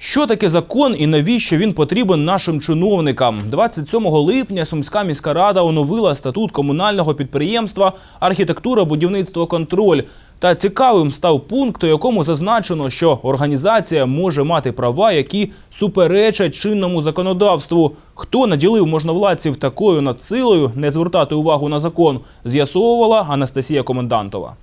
Що таке закон і навіщо він потрібен нашим чиновникам? 27 липня Сумська міська рада оновила статут комунального підприємства Архітектура, будівництво, контроль. Та цікавим став пункт, у якому зазначено, що організація може мати права, які суперечать чинному законодавству. Хто наділив можновладців такою надсилою не звертати увагу на закон, з'ясовувала Анастасія Комендантова.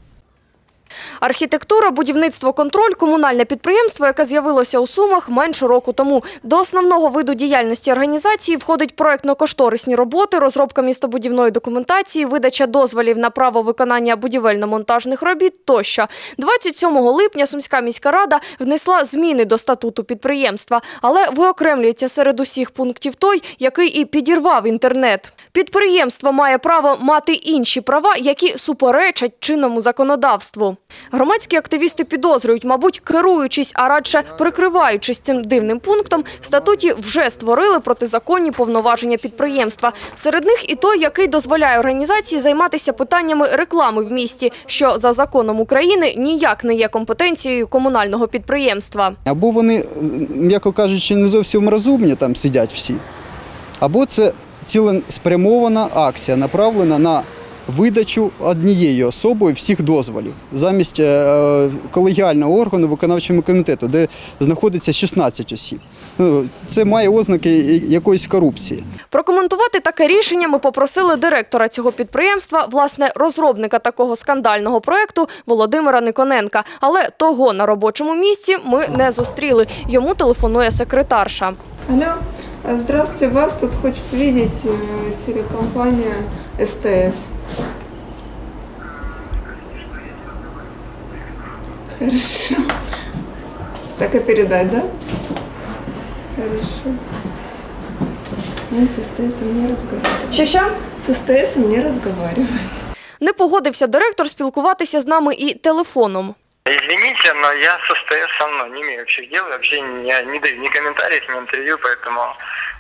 Архітектура, будівництво, контроль – комунальне підприємство, яке з'явилося у Сумах менше року тому. До основного виду діяльності організації входить проектно-кошторисні роботи, розробка містобудівної документації, видача дозволів на право виконання будівельно-монтажних робіт тощо. 27 липня Сумська міська рада внесла зміни до статуту підприємства, але виокремлюється серед усіх пунктів той, який і підірвав інтернет. Підприємство має право мати інші права, які суперечать чинному законодавству. Громадські активісти підозрюють, мабуть, керуючись, а радше прикриваючись цим дивним пунктом, в статуті вже створили протизаконні повноваження підприємства. Серед них і той, який дозволяє організації займатися питаннями реклами в місті, що за законом України ніяк не є компетенцією комунального підприємства. Або вони, е, м'яко кажучи, не зовсім розумні там сидять всі, або це цілеспрямована акція, направлена на видачу однією особою всіх дозволів замість е, колегіального органу виконавчого комітету, де знаходиться 16 осіб. Ну, Це має ознаки якоїсь корупції. Прокоментувати таке рішення ми попросили директора цього підприємства, власне, розробника такого скандального проекту Володимира Никоненка. Але того на робочому місці ми не зустріли. Йому телефонує секретарша. Алло, здравствуйте, вас тут хочет видеть э, телекомпания СТС. Хорошо. Так и передать, да? Хорошо. Он с СТС не разговаривает. Що що? С СТС не разговаривает. Не погодився директор спілкуватися з нами і телефоном. Извините, но я с СТС со мной не имею общих дел, вообще не, не даю ни комментариев, ни интервью, поэтому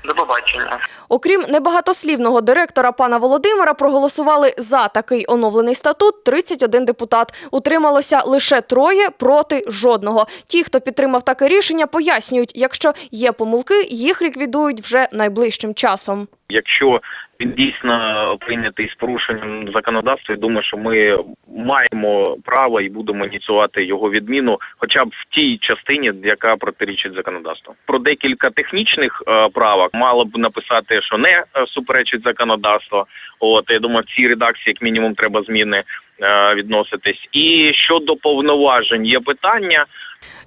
до побачення. Окрім небагатослівного директора пана Володимира, проголосували за такий оновлений статут 31 депутат. Утрималося лише троє проти жодного. Ті, хто підтримав таке рішення, пояснюють, якщо є помилки, їх ліквідують вже найближчим часом. Якщо він дійсно прийнятий з порушенням законодавства, і думаю, що ми маємо право і будемо ініціювати його відміну, хоча б в тій частині, яка протирічить законодавству. Про декілька технічних е, правок мало б написати, що не е, суперечить законодавство. От я думаю, в цій редакції як мінімум треба зміни відноситись. І щодо повноважень є питання.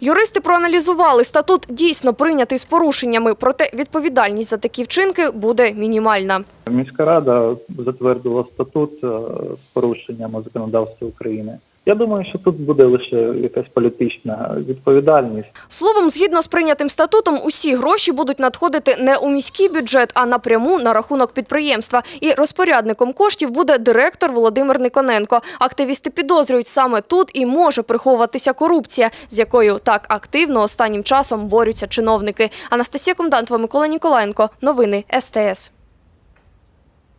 Юристи проаналізували, статут дійсно прийнятий з порушеннями, проте відповідальність за такі вчинки буде мінімальна. Міська рада затвердила статут е, з порушеннями законодавства України. Я думаю, що тут буде лише якась політична відповідальність. Словом, згідно з прийнятим статутом, усі гроші будуть надходити не у міський бюджет, а напряму на рахунок підприємства. І розпорядником коштів буде директор Володимир Никоненко. Активісти підозрюють, саме тут і може приховуватися корупція, з якою так активно останнім часом борються чиновники. Анастасія Комдантова, Микола Ніколаєнко. Новини СТС.